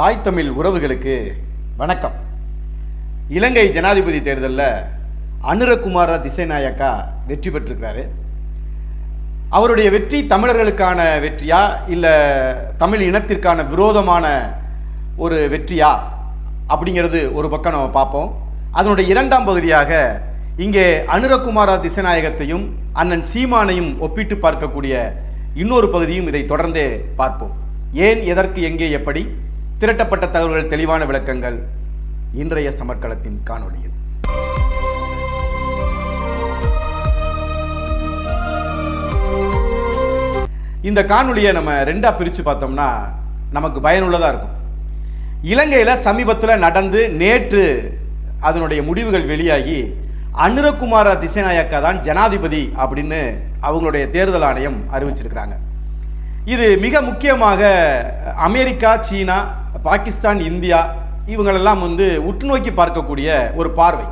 தாய் தமிழ் உறவுகளுக்கு வணக்கம். இலங்கை ஜனாதிபதி தேர்தலில் அனுரகுமார திசைநாயக்கா வெற்றி பெற்றிருக்கிறாரு. அவருடைய வெற்றி தமிழர்களுக்கான வெற்றியா இல்லை தமிழ் இனத்திற்கான விரோதமான ஒரு வெற்றியா அப்படிங்கிறது ஒரு பக்கம் நம்ம பார்ப்போம். அதனுடைய இரண்டாம் பகுதியாக இங்கே அனுரகுமாரா திசைநாயகத்தையும் அண்ணன் சீமானையும் ஒப்பிட்டு பார்க்கக்கூடிய இன்னொரு பகுதியும் இதை தொடர்ந்தே பார்ப்போம். ஏன் எதற்கு எங்கே எப்படி? திரட்டப்பட்ட தகவல்கள் தெளிவான விளக்கங்கள் இன்றைய சமர்க்களத்தின் காணொலியில் இந்த காணொலியை நம்ம ரெண்டாக பிரித்து பார்த்தோம்னா நமக்கு பயனுள்ளதாக இருக்கும். இலங்கையில் சமீபத்தில் நடந்து நேற்று அதனுடைய முடிவுகள் வெளியாகி அனுரகுமார திசைநாயக்கா தான் ஜனாதிபதி அப்படின்னு அவங்களுடைய தேர்தல் ஆணையம் அறிவிச்சிருக்கிறாங்க. இது மிக முக்கியமாக அமெரிக்கா சீனா பாகிஸ்தான் இந்தியா இவங்களெல்லாம் வந்து உற்று நோக்கி பார்க்கக்கூடிய ஒரு பார்வை.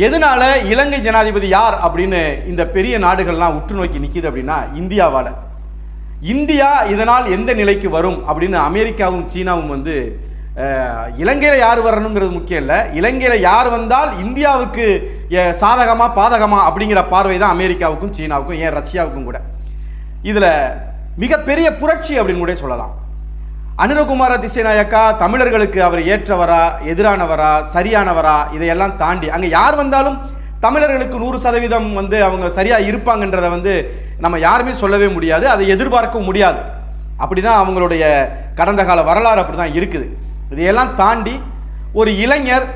எதனால இலங்கை ஜனாதிபதி யார் அப்படின்னு இந்த பெரிய நாடுகள்லாம் உற்று நோக்கி நிற்கிது அப்படின்னா இந்தியாவால். இந்தியா இதனால் எந்த நிலைக்கு வரும் அப்படின்னு அமெரிக்காவும் சீனாவும் வந்து இலங்கையில் யார் வரணுங்கிறது முக்கியம் இல்லை. இலங்கையில் யார் வந்தால் இந்தியாவுக்கு அஹ், சாதகமா பாதகமா அப்படிங்கிற பார்வை தான் அமெரிக்காவுக்கும் சீனாவுக்கும் ஏன் ரஷ்யாவுக்கும் கூட. இதில் மிகப்பெரிய புரட்சி அப்படின்னு கூட சொல்லலாம். அனுரகுமார திசைநாயக்கா தமிழர்களுக்கு அவர் ஏற்றவரா எதிரானவரா சரியானவரா இதையெல்லாம் தாண்டி அங்கே யார் வந்தாலும் தமிழர்களுக்கு நூறு சதவீதம் வந்து அவங்க சரியாக இருப்பாங்கன்றதை வந்து நம்ம யாருமே சொல்லவே முடியாது அதை எதிர்பார்க்கவும் முடியாது. அப்படிதான் அவங்களுடைய கடந்த கால வரலாறு அப்படி தான் இருக்குது. இதையெல்லாம் தாண்டி ஒரு இளைஞர்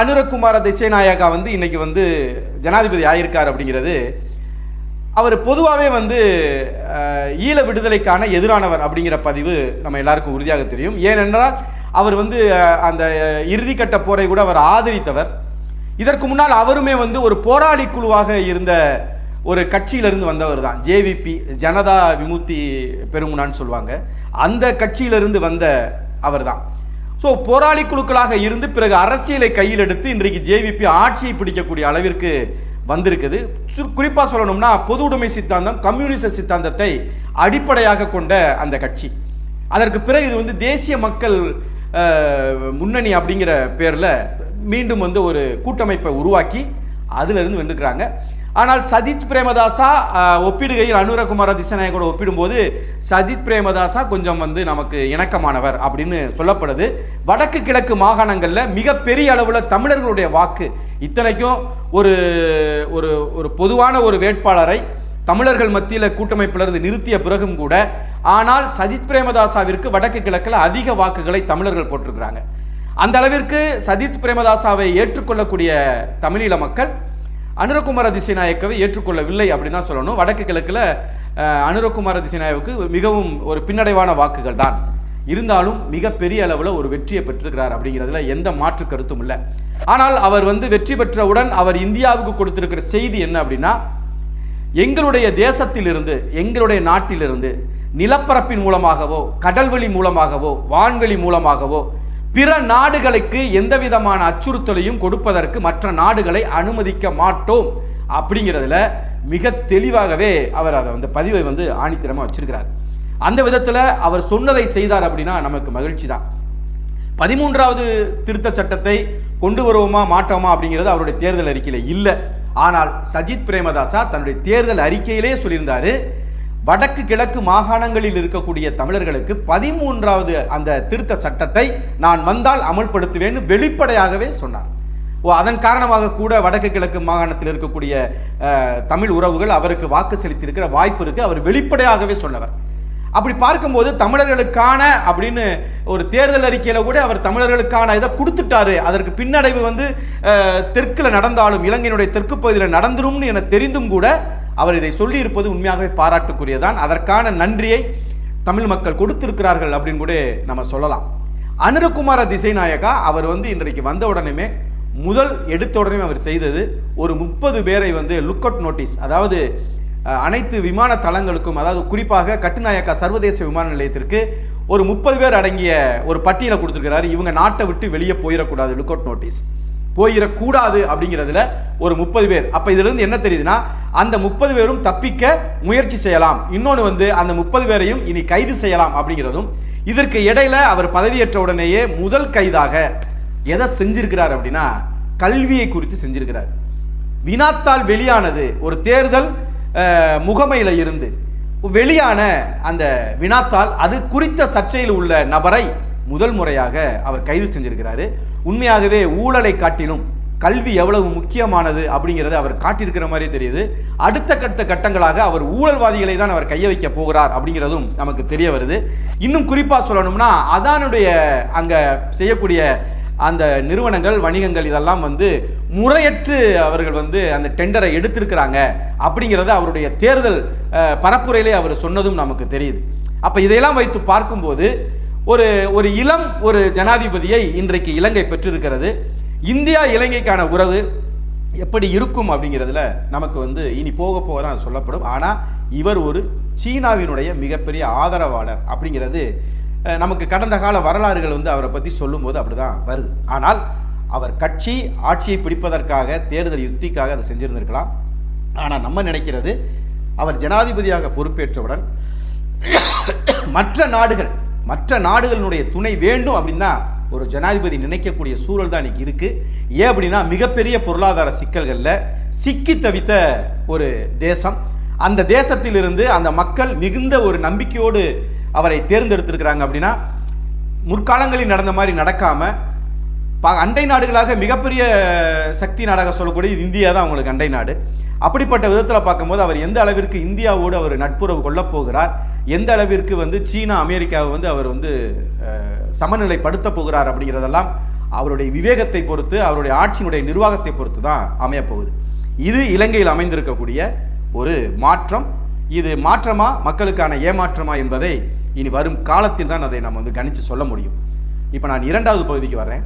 அனுரகுமார திசைநாயக்கா வந்து இன்றைக்கி வந்து ஜனாதிபதி ஆயிருக்கார் அப்படிங்கிறது அவர் பொதுவாகவே வந்து ஈழ விடுதலைக்கான எதிரானவர் அப்படிங்கிற பதிவு நம்ம எல்லாருக்கும் உறுதியாக தெரியும். ஏனென்றால் அவர் வந்து அந்த இறுதிக்கட்ட போரை கூட அவர் ஆதரித்தவர். இதற்கு முன்னால் அவருமே வந்து ஒரு போராளி குழுவாக இருந்த ஒரு கட்சியிலிருந்து வந்தவர் தான். ஜேவிபி ஜனதா விமுக்தி பெருமுனான்னு சொல்லுவாங்க. அந்த கட்சியிலிருந்து வந்த அவர் தான். ஸோ போராளி குழுக்களாக இருந்து பிறகு அரசியலை கையில் எடுத்து இன்றைக்கு ஜேவிபி ஆட்சியை பிடிக்கக்கூடிய அளவிற்கு வந்திருக்குது. சு- சொல்லணும்னா பொது உடைமை சித்தாந்தம் கம்யூனிச சித்தாந்தத்தை அடிப்படையாக கொண்ட அந்த கட்சி. அதற்கு பிறகு இது வந்து தேசிய மக்கள் முன்னணி அப்படிங்கிற பேரில் மீண்டும் வந்து ஒரு கூட்டமைப்பை உருவாக்கி அதிலிருந்து வென்றுக்கிறாங்க. ஆனால் சதீஷ் பிரேமதாசா ஒப்பிடுகையில் அனுரகுமார திசநாயகோட ஒப்பிடும்போது சதீஷ் பிரேமதாசா கொஞ்சம் வந்து நமக்கு இணக்கமானவர் அப்படின்னு சொல்லப்படுது. வடக்கு கிழக்கு மாகாணங்களில் மிகப்பெரிய அளவில் தமிழர்களுடைய வாக்கு இத்தனைக்கும் ஒரு ஒரு ஒரு பொதுவான ஒரு வேட்பாளரை தமிழர்கள் மத்தியில் கூட்டமைப்பிலிருந்து நிறுத்திய பிறகும் கூட ஆனால் சஜித் பிரேமதாசாவிற்கு வடக்கு கிழக்கில் அதிக வாக்குகளை தமிழர்கள் போட்டிருக்கிறாங்க. அந்த அளவிற்கு சஜித் பிரேமதாசாவை ஏற்றுக்கொள்ளக்கூடிய தமிழீழ மக்கள் அனுரகுமார திசைநாயக்கவை ஏற்றுக்கொள்ளவில்லை அப்படின்னு தான் சொல்லணும். வடக்கு கிழக்கில் அனுரகுமார திசைநாயவுக்கு மிகவும் ஒரு பின்னடைவான வாக்குகள் தான். இருந்தாலும் மிகப்பெரிய அளவில் ஒரு வெற்றியை பெற்றிருக்கிறார் அப்படிங்கிறதுல எந்த மாற்று கருத்தும் இல்லை. ஆனால் அவர் வந்து வெற்றி பெற்றவுடன் அவர் இந்தியாவுக்கு கொடுத்திருக்கிற செய்தி என்ன அப்படின்னா எங்களுடைய தேசத்திலிருந்து எங்களுடைய நாட்டிலிருந்து நிலப்பரப்பின் மூலமாகவோ கடல்வெளி மூலமாகவோ வான்வெளி மூலமாகவோ பிற நாடுகளுக்கு எந்த விதமான அச்சுறுத்தலையும் கொடுப்பதற்கு மற்ற நாடுகளை அனுமதிக்க மாட்டோம் அப்படிங்கிறதுல மிக தெளிவாகவே அவர் அதை வந்து பதிவை வந்து ஆணித்தரமாக வச்சிருக்கிறார். அந்த விதத்தில் அவர் சொன்னதை செய்தார் அப்படின்னா நமக்கு மகிழ்ச்சி தான். பதிமூன்றாவது திருத்த சட்டத்தை கொண்டு வருவோமா மாட்டோமா அப்படிங்கிறது அவருடைய தேர்தல் அறிக்கையில் இல்லை. ஆனால் சஜித் பிரேமதாசா தன்னுடைய தேர்தல் அறிக்கையிலே சொல்லியிருந்தார் வடக்கு கிழக்கு மாகாணங்களில் இருக்கக்கூடிய தமிழர்களுக்கு பதிமூன்றாவது அந்த திருத்த சட்டத்தை நான் வந்தால் அமல்படுத்துவேன்னு வெளிப்படையாகவே சொன்னார். ஓ அதன் காரணமாக கூட வடக்கு கிழக்கு மாகாணத்தில் இருக்கக்கூடிய தமிழ் உறவுகள் அவருக்கு வாக்கு செலுத்தியிருக்கிற வாய்ப்பு இருக்குது அவர் வெளிப்படையாகவே சொன்னவர். அப்படி பார்க்கும்போது தமிழர்களுக்கான அப்படின்னு ஒரு தேர்தல் அறிக்கையில் கூட அவர் தமிழர்களுக்கான இதை கொடுத்துட்டாரு. அதற்கு பின்னடைவு வந்து தெற்கில் நடந்தாலும் இலங்கையினுடைய தெற்கு பகுதியில் நடந்துரும்னு என தெரிந்தும் கூட அவர் இதை சொல்லியிருப்பது உண்மையாகவே பாராட்டுக்குரியதான் அதற்கான நன்றியை தமிழ் மக்கள் கொடுத்திருக்கிறார்கள் அப்படின்னு கூட நம்ம சொல்லலாம். அனுரகுமார திசைநாயகா அவர் வந்து இன்றைக்கு வந்த உடனேமே முதல் எடுத்த உடனே அவர் செய்தது ஒரு முப்பது பேரை வந்து லுக் அவுட் நோட்டீஸ் அதாவது அனைத்து விமான தளங்களுக்கும் அதாவது குறிப்பாக கட்டுநாயக்கா சர்வதேச விமான நிலையத்திற்கு ஒரு முப்பது பேர் அடங்கிய ஒரு பட்டியலை கொடுத்துருக்கிறாரு. இவங்க நாட்டை விட்டு வெளியே போயிடக்கூடாது லுக் அவுட் நோட்டீஸ் போயிடக்கூடாது அப்படிங்கிறதுல ஒரு முப்பது பேர். அப்போ இதுலருந்து என்ன தெரியுதுன்னா அந்த முப்பது பேரும் தப்பிக்க முயற்சி செய்யலாம். இன்னொன்று வந்து அந்த முப்பது பேரையும் இனி கைது செய்யலாம் அப்படிங்கிறதும் இதற்கு இடையில அவர் பதவியேற்ற உடனேயே முதல் கைதாக எதை செஞ்சிருக்கிறார் அப்படின்னா கல்வியை குறித்து செஞ்சிருக்கிறார். வினாத்தால் வெளியானது ஒரு தேர்தல் முகமையில் இருந்து வெளியான அந்த வினாத்தால் அது குறித்த சர்ச்சையில் உள்ள நபரை முதல் முறையாக அவர் கைது செஞ்சிருக்கிறாரு. உண்மையாகவே ஊழலை காட்டிலும் கல்வி எவ்வளவு முக்கியமானது அப்படிங்கிறத அவர் காட்டியிருக்கிற மாதிரி தெரியுது. அடுத்த கட்ட கட்டங்களாக அவர் ஊழல்வாதிகளை தான் அவர் கைய வைக்க போகிறார் அப்படிங்கிறதும் நமக்கு தெரிய வருது. இன்னும் குறிப்பாக சொல்லணும்னா அதானுடைய அங்கே செய்யக்கூடிய அந்த நிறுவனங்கள் வணிகங்கள் இதெல்லாம் வந்து முறையற்று அவர்கள் வந்து அந்த டெண்டரை எடுத்திருக்கிறாங்க அப்படிங்கிறத அவருடைய தேர்தல் பரப்புரையிலே அவர் சொன்னதும் நமக்கு தெரியுது. அப்போ இதையெல்லாம் வைத்து பார்க்கும்போது ஒரு ஒரு இளம் ஒரு ஜனாதிபதியை இன்றைக்கு இலங்கை பெற்றிருக்கிறது. இந்தியா இலங்கைக்கான உறவு எப்படி இருக்கும் அப்படிங்கிறதுல நமக்கு வந்து இனி போக போக தான் சொல்லப்படும். ஆனால் இவர் ஒரு சீனாவினுடைய மிகப்பெரிய ஆதரவாளர் அப்படிங்கிறது நமக்கு கடந்த கால வரலாறுகள் வந்து அவரை பற்றி சொல்லும்போது அப்படிதான் வருது. ஆனால் அவர் கட்சி ஆட்சியை பிடிப்பதற்காக தேர்தல் யுக்திக்காக அதை செஞ்சுருந்திருக்கலாம். ஆனால் நம்ம நினைக்கிறது அவர் ஜனாதிபதியாக பொறுப்பேற்றவுடன் மற்ற நாடுகள் மற்ற நாடுகளினுடைய துணை வேண்டும் அப்படின்னு தான் ஒரு ஜனாதிபதி நினைக்கக்கூடிய சூழல் தான் இன்னைக்கு இருக்குது ஏன் அப்படின்னா மிகப்பெரிய பொருளாதார சிக்கல்களில் சிக்கி தவித்த ஒரு தேசம். அந்த தேசத்திலிருந்து அந்த மக்கள் மிகுந்த ஒரு நம்பிக்கையோடு அவரை தேர்ந்தெடுத்திருக்கிறாங்க அப்படின்னா முற்காலங்களில் நடந்த மாதிரி நடக்காமல் ப- அண்டை நாடுகளாக மிகப்பெரிய சக்தி நாடாக சொல்லக்கூடிய இந்தியா தான் அவங்களுக்கு அண்டை நாடு. அப்படிப்பட்ட விதத்தில் பார்க்கும்போது அவர் எந்த அளவிற்கு இந்தியாவோடு அவர் நட்புறவு கொள்ளப் போகிறார் எந்த அளவிற்கு வந்து சீனா அமெரிக்காவை வந்து அவர் வந்து சமநிலைப்படுத்த போகிறார் அப்படிங்கிறதெல்லாம் அவருடைய விவேகத்தை பொறுத்து அவருடைய ஆட்சியினுடைய நிர்வாகத்தை பொறுத்து தான் அமையப்போகுது இது இலங்கையில் அமைந்திருக்கக்கூடிய ஒரு மாற்றம். இது மாற்றமா மக்களுக்கான ஏமாற்றமா என்பதை இனி வரும் காலத்தில் தான் அதை நம்ம வந்து கணித்து சொல்ல முடியும். இப்போ நான் இரண்டாவது பகுதிக்கு வர்றேன்.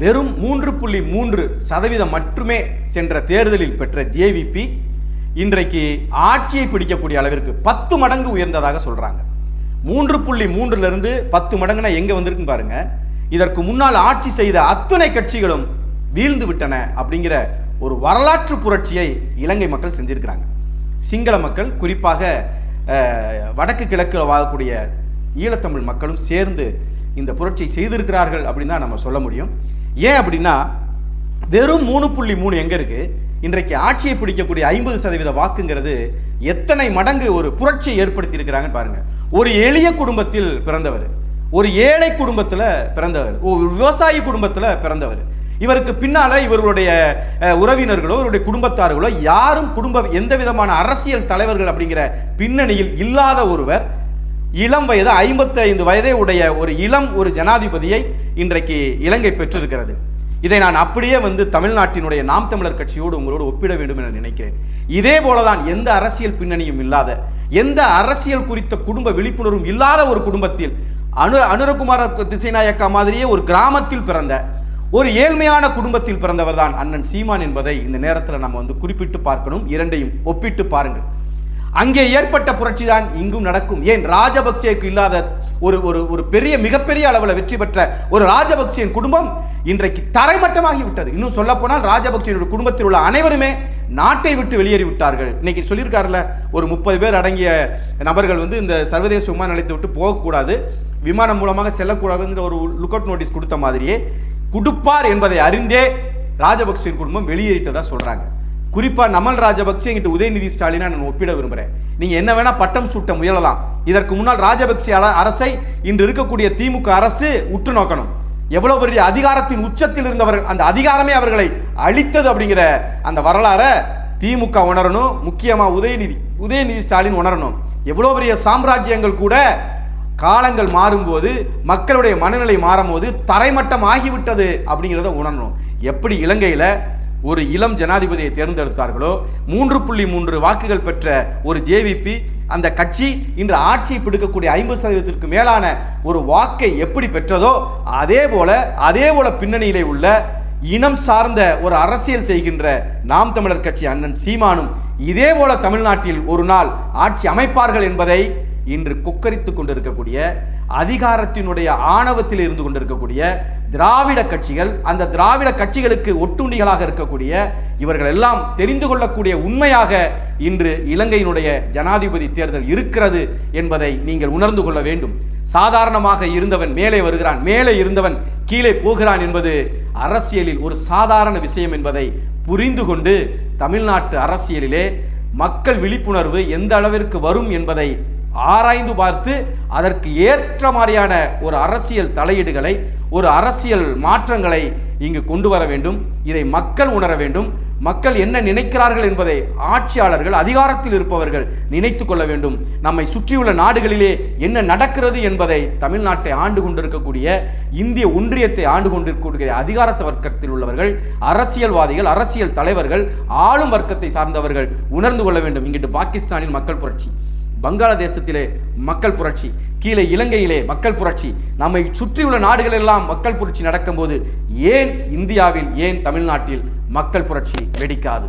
வெறும் மூன்று புள்ளி மூன்று சதவீதம் மட்டுமே சென்ற தேர்தலில் பெற்ற ஜேவிபி இன்றைக்கு ஆட்சியை பிடிக்கக்கூடிய அளவிற்கு பத்து மடங்கு உயர்ந்ததாக சொல்கிறாங்க மூன்று புள்ளி மூன்றுல இருந்து பத்து மடங்குனா எங்கே வந்திருக்குன்னு பாருங்கள் இதற்கு முன்னால் ஆட்சி செய்த அத்துணை கட்சிகளும் வீழ்ந்து விட்டன அப்படிங்கிற ஒரு வரலாற்று புரட்சியை இலங்கை மக்கள் செஞ்சிருக்கிறாங்க. சிங்கள மக்கள் குறிப்பாக வடக்கு கிழக்கில் வாழக்கூடிய ஈழத்தமிழ் மக்களும் சேர்ந்து இந்த புரட்சியை செய்திருக்கிறார்கள் அப்படின்னு தான் நம்ம சொல்ல முடியும். ஏன் அப்படின்னா வெறும் மூணு புள்ளி மூணு எங்கே இருக்குது இன்றைக்கு ஆட்சியை பிடிக்கக்கூடிய ஐம்பது சதவீத வாக்குங்கிறது எத்தனை மடங்கு ஒரு புரட்சியை ஏற்படுத்தி இருக்கிறாங்கன்னு ஒரு எளிய குடும்பத்தில் பிறந்தவர் ஒரு ஏழை குடும்பத்தில் பிறந்தவர் ஒரு விவசாயி குடும்பத்தில் பிறந்தவர் இவருக்கு பின்னால இவர்களுடைய உறவினர்களோ இவருடைய குடும்பத்தார்களோ யாரும் குடும்ப எந்த விதமான அரசியல் தலைவர்கள் அப்படிங்கிற பின்னணியில் இல்லாத ஒருவர் இளம் வயது 55 வயதே உடைய ஒரு இளம் ஒரு ஜனாதிபதியை இன்றைக்கு இலங்கை பெற்றிருக்கிறது. இதை நான் அப்படியே வந்து தமிழ்நாட்டினுடைய நாம் தமிழர் கட்சியோடு உங்களோடு ஒப்பிட வேண்டும் என நினைக்கிறேன். இதே போலதான் எந்த அரசியல் பின்னணியும் இல்லாத எந்த அரசியல் குறித்த குடும்ப விழிப்புணர்வும் இல்லாத ஒரு குடும்பத்தில் அனு அனுரகுமார திசைநாயக்கா மாதிரியே ஒரு கிராமத்தில் பிறந்த ஒரு ஏழ்மையான குடும்பத்தில் பிறந்தவர் தான் அண்ணன் சீமான் என்பதை இந்த நேரத்தில் நம்ம வந்து குறிப்பிட்டு பார்க்கணும். இரண்டையும் ஒப்பிட்டு பாருங்கள். அங்கே ஏற்பட்ட புரட்சி தான் இங்கும் நடக்கும். ஏன்? ராஜபக்சேக்கு இல்லாத ஒரு ஒரு ஒரு பெரிய மிகப்பெரிய அளவில் வெற்றி பெற்ற ஒரு ராஜபக்சேயின் குடும்பம் இன்றைக்கு தரைமட்டமாகி விட்டது. இன்னும் சொல்ல போனால் ராஜபக்சேனுடைய குடும்பத்தில் உள்ள அனைவருமே நாட்டை விட்டு வெளியேறி விட்டார்கள். இன்னைக்கு சொல்லியிருக்காருல்ல ஒரு முப்பது பேர் அடங்கிய நபர்கள் வந்து இந்த சர்வதேச விமான நிலையத்தை விட்டு போகக்கூடாது. விமானம் மூலமாக செல்லக்கூடாதுங்கிற ஒரு லுக் அவுட் நோட்டீஸ் கொடுத்த மாதிரியே கொடுப்பார் என்பதை அறிந்தே ராஜபக்சேயின் குடும்பம் வெளியேறிட்டதா சொல்றாங்க. குறிப்பா நமல் ராஜபக்சே என்கிட்ட உதயநிதி ஸ்டாலினா நான் ஒப்பிட விரும்புறேன். நீங்க என்ன வேணா பட்டம் சூட்ட முயலலாம். இதற்கு முன்னால் ராஜபக்சே அரசை இன்று இருக்கக்கூடிய திமுக அரசு உற்று நோக்கணும். எவ்வளவு பெரிய அதிகாரத்தின் உச்சத்தில் இருந்தவர்கள் அந்த அதிகாரமே அவர்களை அழித்தது அப்படிங்கிற அந்த வரலாறை திமுக உணரணும். முக்கியமா உதயநிதி உதயநிதி ஸ்டாலின் உணரணும். எவ்வளவு பெரிய சாம்ராஜ்யங்கள் கூட காலங்கள் மாறும்போது மக்களுடைய மனநிலை மாறும்போது தரைமட்டம் ஆகிவிட்டது அப்படிங்கிறத உணரணும். எப்படி இலங்கையில் ஒரு இளம் ஜனாதிபதியை தேர்ந்தெடுத்தார்களோ மூன்று புள்ளி மூன்று வாக்குகள் பெற்ற ஒரு ஜேவிபி அந்த கட்சி இன்று ஆட்சியை பிடிக்கக்கூடிய ஐம்பது சதவீதத்திற்கு மேலான ஒரு வாக்கை எப்படி பெற்றதோ அதே போல அதே போல பின்னணியிலே உள்ள இனம் சார்ந்த ஒரு அரசியல் செய்கின்ற நாம் தமிழர் கட்சி அண்ணன் சீமானும் இதே போல தமிழ்நாட்டில் ஒரு நாள் ஆட்சி அமைப்பார்கள் என்பதை இன்று கொக்கரித்து கொண்டிருக்கக்கூடிய அதிகாரத்தினுடைய ஆணவத்தில் இருந்து கொண்டிருக்கக்கூடிய திராவிட கட்சிகள் அந்த திராவிட கட்சிகளுக்கு ஒட்டுண்ணிகளாக இருக்கக்கூடிய இவர்கள் எல்லாம் தெரிந்து கொள்ளக்கூடிய உண்மையாக இன்று இலங்கையினுடைய ஜனாதிபதி தேர்தல் இருக்கிறது என்பதை நீங்கள் உணர்ந்து கொள்ள வேண்டும். சாதாரணமாக இருந்தவன் மேலே வருகிறான் மேலே இருந்தவன் கீழே போகிறான் என்பது அரசியலில் ஒரு சாதாரண விஷயம் என்பதை புரிந்து கொண்டு தமிழ்நாட்டு அரசியலிலே மக்கள் விழிப்புணர்வு எந்த அளவிற்கு வரும் என்பதை ஆராய்ந்து பார்த்து அதற்கு ஏற்ற மாதிரியான ஒரு அரசியல் தலையீடுகளை ஒரு அரசியல் மாற்றங்களை இங்கு கொண்டு வர வேண்டும். இதை மக்கள் உணர வேண்டும். மக்கள் என்ன நினைக்கிறார்கள் என்பதை ஆட்சியாளர்கள் அதிகாரத்தில் இருப்பவர்கள் நினைத்து கொள்ள வேண்டும். நம்மை சுற்றியுள்ள நாடுகளிலே என்ன நடக்கிறது என்பதை தமிழ்நாட்டை ஆண்டு கொண்டிருக்கக்கூடிய இந்திய ஒன்றியத்தை ஆண்டு கொண்டிருக்கக்கூடிய அதிகாரத்து வர்க்கத்தில் உள்ளவர்கள் அரசியல்வாதிகள் அரசியல் தலைவர்கள் ஆளும் வர்க்கத்தை சார்ந்தவர்கள் உணர்ந்து கொள்ள வேண்டும். இங்கிட்டு பாகிஸ்தானில் மக்கள் புரட்சி. வங்காளதேசத்திலே மக்கள் புரட்சி கீழே இலங்கையிலே மக்கள் புரட்சி நம்மை சுற்றியுள்ள நாடுகள் எல்லாம் மக்கள் புரட்சி நடக்கும்போது ஏன் இந்தியாவில் ஏன் தமிழ்நாட்டில் மக்கள் புரட்சி வெடிக்காது?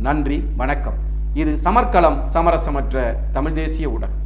நன்றி வணக்கம். இது சமர்க்கலம் சமரசமற்ற தமிழ் தேசிய ஊடகம்.